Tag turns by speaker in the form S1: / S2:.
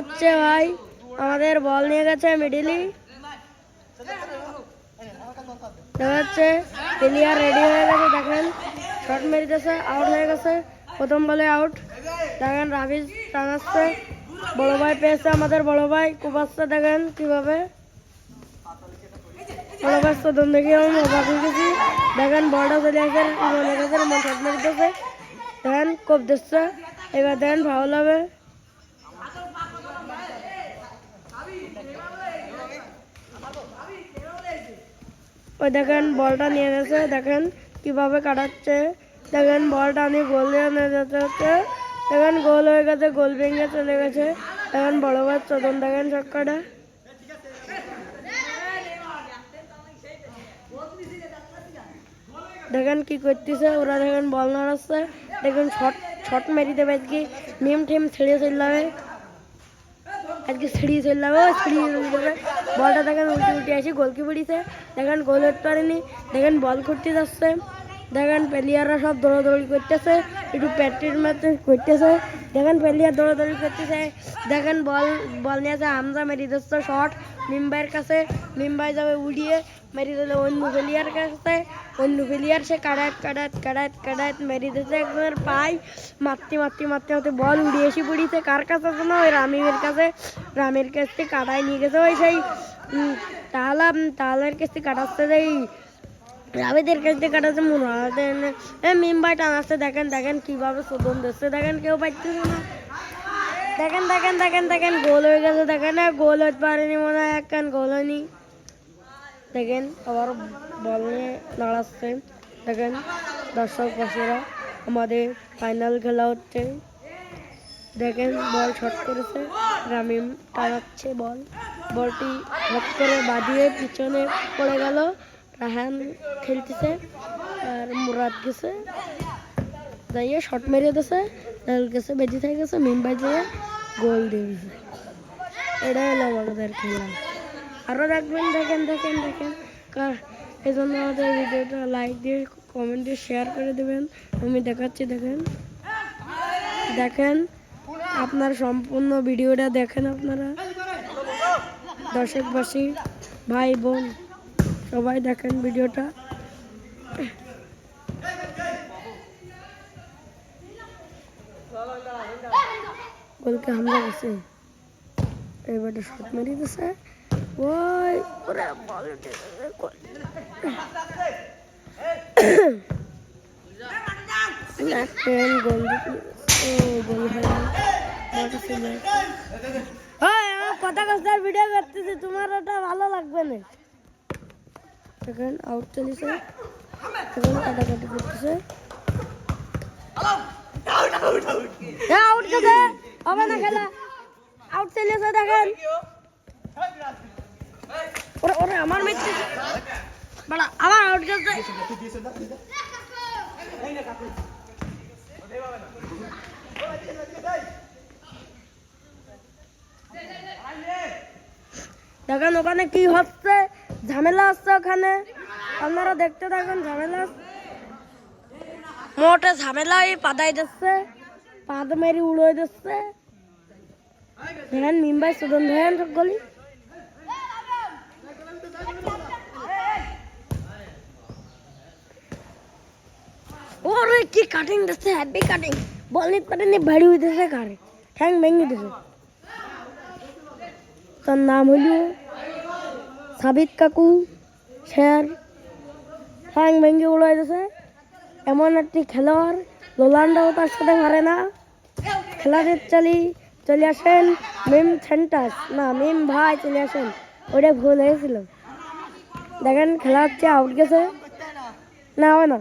S1: যাচ্ছে ভাই, আমাদের বল নিয়ে গেছে মিডিলি। যাচ্ছে প্লেয়ার রেডি হয়ে গেছে, দেখেন শট মেরিতেছে আউট হয়ে গেছে, প্রথম বলে আউট দেখেন টানাচ্ছে, বড় ভাই পেয়েছে আমাদের, বড় ভাই কুপাচ্ছে দেখেন কীভাবে। বড় ভাই আমি গেছি। দেখেন চলে আসে গেছে শট দেখেন, কোপ দিচ্ছে। এবার দেখেন ভালো হবে। ওই দেখেন বলটা নিয়ে গেছে, দেখেন কীভাবে কাটাচ্ছে। দেখেন বলটা আমি গোল দিয়ে নিয়ে যেতে হচ্ছে। দেখেন গোল হয়ে গেছে, গোল ভেঙে চলে গেছে। দেখেন বড় ভাই চোদন, দেখেন ছক্কাটা। দেখেন কি করতেছে, ওরা দেখেন বল নাড়াচ্ছে। দেখেন শট শট মেরি দেবে আজকে মিম টিম ছিঁড়ে চলে যাবে। আজকে ছিঁড়িয়ে চললাম যাবে বলটা দেখেন উল্টে উল্টে আসে গোলকি পড়িছে? দেখেন গোল হতে পারেনি, দেখেন বল করতে যাচ্ছে। দেখেন প্লেয়াররা সব দৌড়াদৌড়ি করতেছে, একটু প্র্যাকটিস ম্যাচ করতেছে। দেখেন প্লেয়ার দৌড়াদৌড়ি করতেছে, দেখেন বল বল নিয়ে আছে হামজা মেরি দিচ্ছে শট মিম্বাইয়ের কাছে, মিম্বাই যাবে উড়িয়ে মেরি দিলে অন্য প্লেয়ার কাছে, অন্য প্লেয়ার সে কাড়াত কাড়াত কাড়াত কাড়াত মেরি দিচ্ছে একজনের পাই মারতে মারতে মারতে মারতে বল উড়িয়ে এসে পড়িছে। কার কাছে না? ওই রামিমের কাছে। রামের কাছ থেকে কাটায় নিয়ে গেছে। ওই সেই তাহলা তাহলার কাছ কাটাচ্ছে যেই রাবিদের কাছ থেকে কাটাচ্ছে মনে হয় এ মিম্বাই টানাচ্ছে দেখেন দেখেন কীভাবে শোধন দিচ্ছে। দেখেন কেউ পাইতেছে না। দেখেন দেখেন দেখেন দেখেন, গোল হয়ে গেছে। দেখেন আর গোল হতে পারেনি মনে হয় একখান গোল হয়নি। দেখেন, আবার বল নিয়ে দাঁড়াচ্ছে দেখেন, দর্শক, পাশেরা আমাদের ফাইনাল খেলা হচ্ছে। দেখেন, বল শট করেছে। রামিম টানাচ্ছে বল। বলটি হট করে বাঁধিয়ে পিছনে পড়ে গেল। রাহান খেলতেছে, আর মুরাদ গেছে। যাইয়ে শট মেরে দিছে গেছে, বেজি থেকে গেছে মুম্বাই যেয়ে গোল দিয়েছে এটা হলো আমাদের খেলা। আরও দেখবেন, দেখেন দেখেন দেখেন। কার এই জন্য আমাদের ভিডিওটা লাইক দিয়ে কমেন্ট দিয়ে শেয়ার করে দেবেন। আমি দেখাচ্ছি, দেখেন। দেখেন, আপনার সম্পূর্ণ ভিডিওটা দেখেন আপনারা। দর্শকবাসী, ভাই, বোন। সবাই দেখেন ভিডিওটা গোলকে হামলা গেছে এবারে শট মেরে দিছে ওই ওরে বল উঠে গেছে, গোল। দেখেন গোল দিতে ও গোল হয়নি বলটা চলে গেছে। ওই, আমার কথা কথা ভিডিও করতেছি তোমার ওটা ভালো লাগবে না দেখেন আউট চলেছে দেখেন কাটাকাটি করতেছে। হ্যাঁ আউট গেছে। হবে না খেলা। আউট চলেছে দেখেন। ওরে ওরে, আমার আবার আউট দেখেন ওখানে কি হচ্ছে? ঝামেলা হচ্ছে ওখানে? আপনারা দেখতে থাকুন, ঝামেলা মোটে ঝামেলাই পাদাই দিচ্ছে পাদ মেরি উড়ে দিচ্ছে দেখেন মিম্বাই সুদন দেখেন গলি। ওরে, কি কাটিং দিচ্ছে হ্যাপি কাটিং বল নিতে পারেনি ভারী হইতেছে কারে ঠ্যাং ভেঙে দিছে। তার নাম হইল সাবিত কাকু, স্যার ঠ্যাং ভেঙে উড়াই দিয়েছে এমন একটি খেলোয়াড় লোলান্ডাও তার সাথে মারে না। খেলাতে চলি, চলে আসেন, মিম সেন্টাস না, মিম ভাই চলে আসেন। ওটা ভুল হয়েছিল। দেখেন, খেলা হচ্ছে আউট গেছে। না, হবে না।